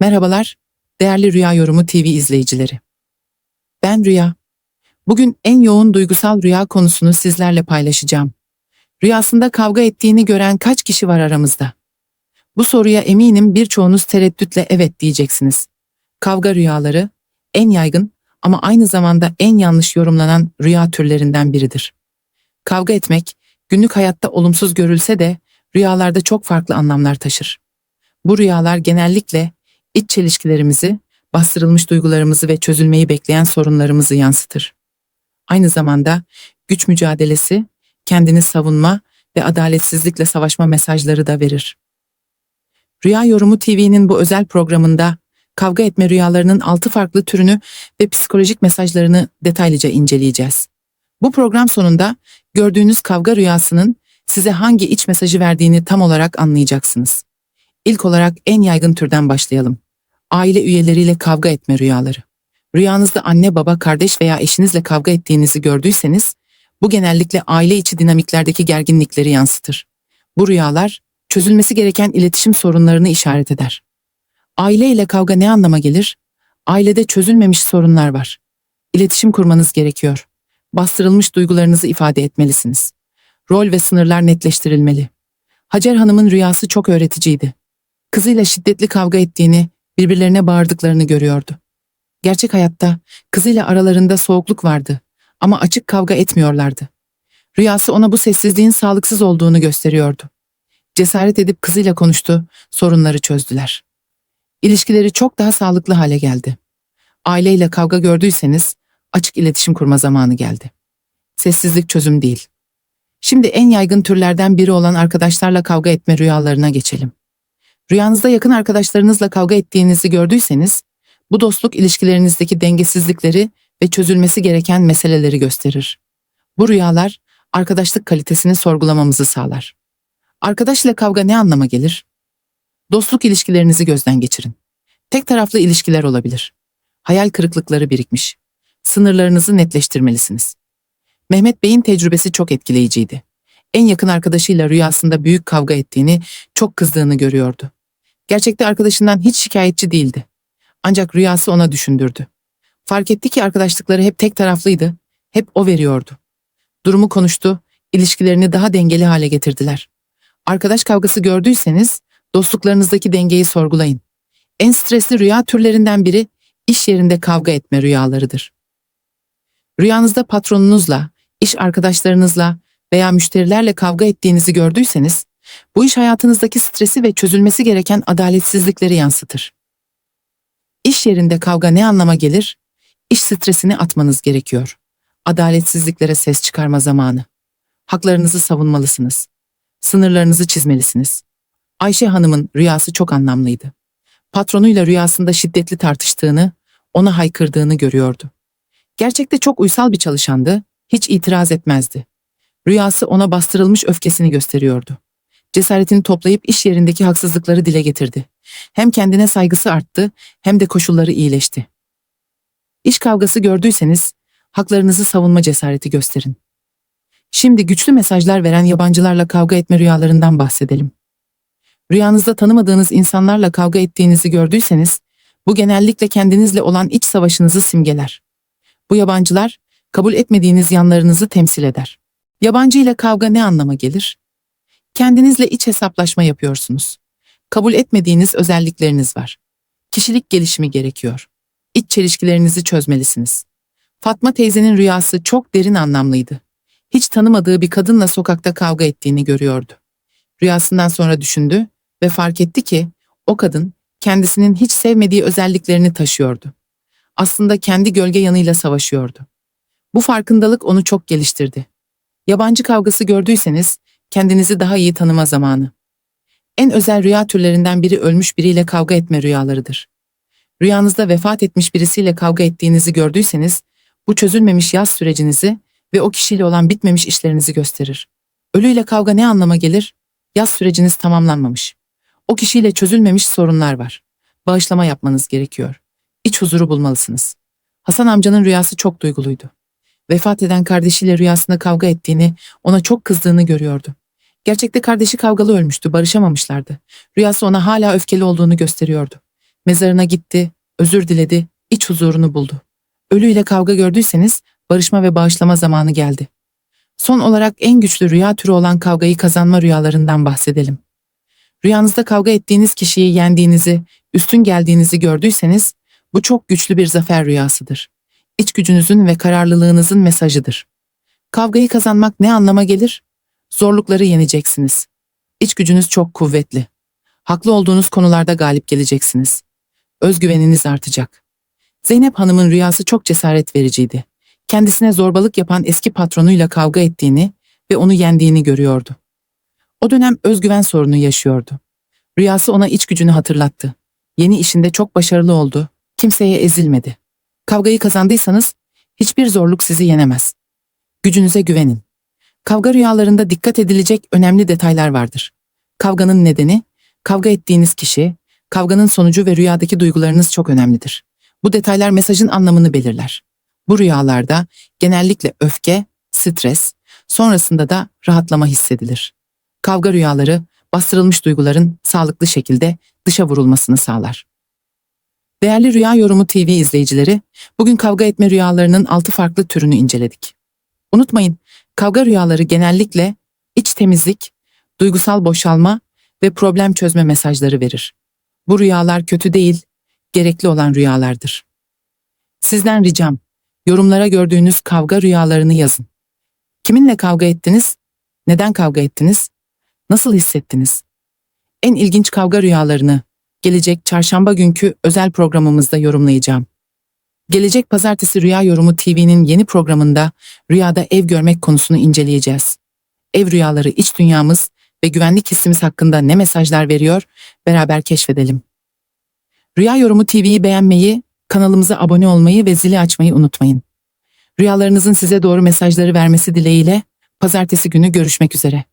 Merhabalar, değerli Rüya Yorumu TV izleyicileri. Ben Rüya. Bugün en yoğun duygusal rüya konusunu sizlerle paylaşacağım. Rüyasında kavga ettiğini gören kaç kişi var aramızda? Bu soruya eminim birçoğunuz tereddütle evet diyeceksiniz. Kavga rüyaları en yaygın ama aynı zamanda en yanlış yorumlanan rüya türlerinden biridir. Kavga etmek günlük hayatta olumsuz görülse de rüyalarda çok farklı anlamlar taşır. Bu rüyalar genellikle iç çelişkilerimizi, bastırılmış duygularımızı ve çözülmeyi bekleyen sorunlarımızı yansıtır. Aynı zamanda güç mücadelesi, kendini savunma ve adaletsizlikle savaşma mesajları da verir. Rüya Yorumu TV'nin bu özel programında kavga etme rüyalarının altı farklı türünü ve psikolojik mesajlarını detaylıca inceleyeceğiz. Bu program sonunda gördüğünüz kavga rüyasının size hangi iç mesajı verdiğini tam olarak anlayacaksınız. İlk olarak en yaygın türden başlayalım. Aile üyeleriyle kavga etme rüyaları. Rüyanızda anne, baba, kardeş veya eşinizle kavga ettiğinizi gördüyseniz, bu genellikle aile içi dinamiklerdeki gerginlikleri yansıtır. Bu rüyalar, çözülmesi gereken iletişim sorunlarını işaret eder. Aile ile kavga ne anlama gelir? Ailede çözülmemiş sorunlar var. İletişim kurmanız gerekiyor. Bastırılmış duygularınızı ifade etmelisiniz. Rol ve sınırlar netleştirilmeli. Hacer Hanım'ın rüyası çok öğreticiydi. Kızıyla şiddetli kavga ettiğini, birbirlerine bağırdıklarını görüyordu. Gerçek hayatta kızıyla aralarında soğukluk vardı ama açık kavga etmiyorlardı. Rüyası ona bu sessizliğin sağlıksız olduğunu gösteriyordu. Cesaret edip kızıyla konuştu, sorunları çözdüler. İlişkileri çok daha sağlıklı hale geldi. Aileyle kavga gördüyseniz açık iletişim kurma zamanı geldi. Sessizlik çözüm değil. Şimdi en yaygın türlerden biri olan arkadaşlarla kavga etme rüyalarına geçelim. Rüyanızda yakın arkadaşlarınızla kavga ettiğinizi gördüyseniz, bu dostluk ilişkilerinizdeki dengesizlikleri ve çözülmesi gereken meseleleri gösterir. Bu rüyalar arkadaşlık kalitesini sorgulamamızı sağlar. Arkadaşla kavga ne anlama gelir? Dostluk ilişkilerinizi gözden geçirin. Tek taraflı ilişkiler olabilir. Hayal kırıklıkları birikmiş. Sınırlarınızı netleştirmelisiniz. Mehmet Bey'in tecrübesi çok etkileyiciydi. En yakın arkadaşıyla rüyasında büyük kavga ettiğini, çok kızdığını görüyordu. Gerçekte arkadaşından hiç şikayetçi değildi. Ancak rüyası ona düşündürdü. Fark etti ki arkadaşlıkları hep tek taraflıydı, hep o veriyordu. Durumu konuştu, ilişkilerini daha dengeli hale getirdiler. Arkadaş kavgası gördüyseniz dostluklarınızdaki dengeyi sorgulayın. En stresli rüya türlerinden biri iş yerinde kavga etme rüyalarıdır. Rüyanızda patronunuzla, iş arkadaşlarınızla veya müşterilerle kavga ettiğinizi gördüyseniz, bu iş hayatınızdaki stresi ve çözülmesi gereken adaletsizlikleri yansıtır. İş yerinde kavga ne anlama gelir? İş stresini atmanız gerekiyor. Adaletsizliklere ses çıkarma zamanı. Haklarınızı savunmalısınız. Sınırlarınızı çizmelisiniz. Ayşe Hanım'ın rüyası çok anlamlıydı. Patronuyla rüyasında şiddetli tartıştığını, ona haykırdığını görüyordu. Gerçekte çok uysal bir çalışandı, hiç itiraz etmezdi. Rüyası ona bastırılmış öfkesini gösteriyordu. Cesaretini toplayıp iş yerindeki haksızlıkları dile getirdi. Hem kendine saygısı arttı hem de koşulları iyileşti. İş kavgası gördüyseniz haklarınızı savunma cesareti gösterin. Şimdi güçlü mesajlar veren yabancılarla kavga etme rüyalarından bahsedelim. Rüyanızda tanımadığınız insanlarla kavga ettiğinizi gördüyseniz, bu genellikle kendinizle olan iç savaşınızı simgeler. Bu yabancılar, kabul etmediğiniz yanlarınızı temsil eder. Yabancı ile kavga ne anlama gelir? Kendinizle iç hesaplaşma yapıyorsunuz. Kabul etmediğiniz özellikleriniz var. Kişilik gelişimi gerekiyor. İç çelişkilerinizi çözmelisiniz. Fatma teyzenin rüyası çok derin anlamlıydı. Hiç tanımadığı bir kadınla sokakta kavga ettiğini görüyordu. Rüyasından sonra düşündü ve fark etti ki o kadın kendisinin hiç sevmediği özelliklerini taşıyordu. Aslında kendi gölge yanıyla savaşıyordu. Bu farkındalık onu çok geliştirdi. Yabancı kavgası gördüyseniz kendinizi daha iyi tanıma zamanı. En özel rüya türlerinden biri ölmüş biriyle kavga etme rüyalarıdır. Rüyanızda vefat etmiş birisiyle kavga ettiğinizi gördüyseniz bu çözülmemiş yaz sürecinizi ve o kişiyle olan bitmemiş işlerinizi gösterir. Ölüyle kavga ne anlama gelir? Yaz süreciniz tamamlanmamış. O kişiyle çözülmemiş sorunlar var. Bağışlama yapmanız gerekiyor. İç huzuru bulmalısınız. Hasan amcanın rüyası çok duyguluydu. Vefat eden kardeşiyle rüyasında kavga ettiğini, ona çok kızdığını görüyordu. Gerçekte kardeşi kavgalı ölmüştü, barışamamışlardı. Rüyası ona hala öfkeli olduğunu gösteriyordu. Mezarına gitti, özür diledi, iç huzurunu buldu. Ölüyle kavga gördüyseniz barışma ve bağışlama zamanı geldi. Son olarak en güçlü rüya türü olan kavgayı kazanma rüyalarından bahsedelim. Rüyanızda kavga ettiğiniz kişiyi yendiğinizi, üstün geldiğinizi gördüyseniz bu çok güçlü bir zafer rüyasıdır. İç gücünüzün ve kararlılığınızın mesajıdır. Kavgayı kazanmak ne anlama gelir? Zorlukları yeneceksiniz. İç gücünüz çok kuvvetli. Haklı olduğunuz konularda galip geleceksiniz. Özgüveniniz artacak. Zeynep Hanım'ın rüyası çok cesaret vericiydi. Kendisine zorbalık yapan eski patronuyla kavga ettiğini ve onu yendiğini görüyordu. O dönem özgüven sorunu yaşıyordu. Rüyası ona iç gücünü hatırlattı. Yeni işinde çok başarılı oldu. Kimseye ezilmedi. Kavgayı kazandıysanız hiçbir zorluk sizi yenemez. Gücünüze güvenin. Kavga rüyalarında dikkat edilecek önemli detaylar vardır. Kavganın nedeni, kavga ettiğiniz kişi, kavganın sonucu ve rüyadaki duygularınız çok önemlidir. Bu detaylar mesajın anlamını belirler. Bu rüyalarda genellikle öfke, stres, sonrasında da rahatlama hissedilir. Kavga rüyaları bastırılmış duyguların sağlıklı şekilde dışa vurulmasını sağlar. Değerli Rüya Yorumu TV izleyicileri, bugün kavga etme rüyalarının 6 farklı türünü inceledik. Unutmayın, kavga rüyaları genellikle iç temizlik, duygusal boşalma ve problem çözme mesajları verir. Bu rüyalar kötü değil, gerekli olan rüyalardır. Sizden ricam, yorumlara gördüğünüz kavga rüyalarını yazın. Kiminle kavga ettiniz? Neden kavga ettiniz? Nasıl hissettiniz? En ilginç kavga rüyalarını gelecek çarşamba günkü özel programımızda yorumlayacağım. Gelecek pazartesi Rüya Yorumu TV'nin yeni programında rüyada ev görmek konusunu inceleyeceğiz. Ev rüyaları iç dünyamız ve güvenlik hissimiz hakkında ne mesajlar veriyor beraber keşfedelim. Rüya Yorumu TV'yi beğenmeyi, kanalımıza abone olmayı ve zili açmayı unutmayın. Rüyalarınızın size doğru mesajları vermesi dileğiyle pazartesi günü görüşmek üzere.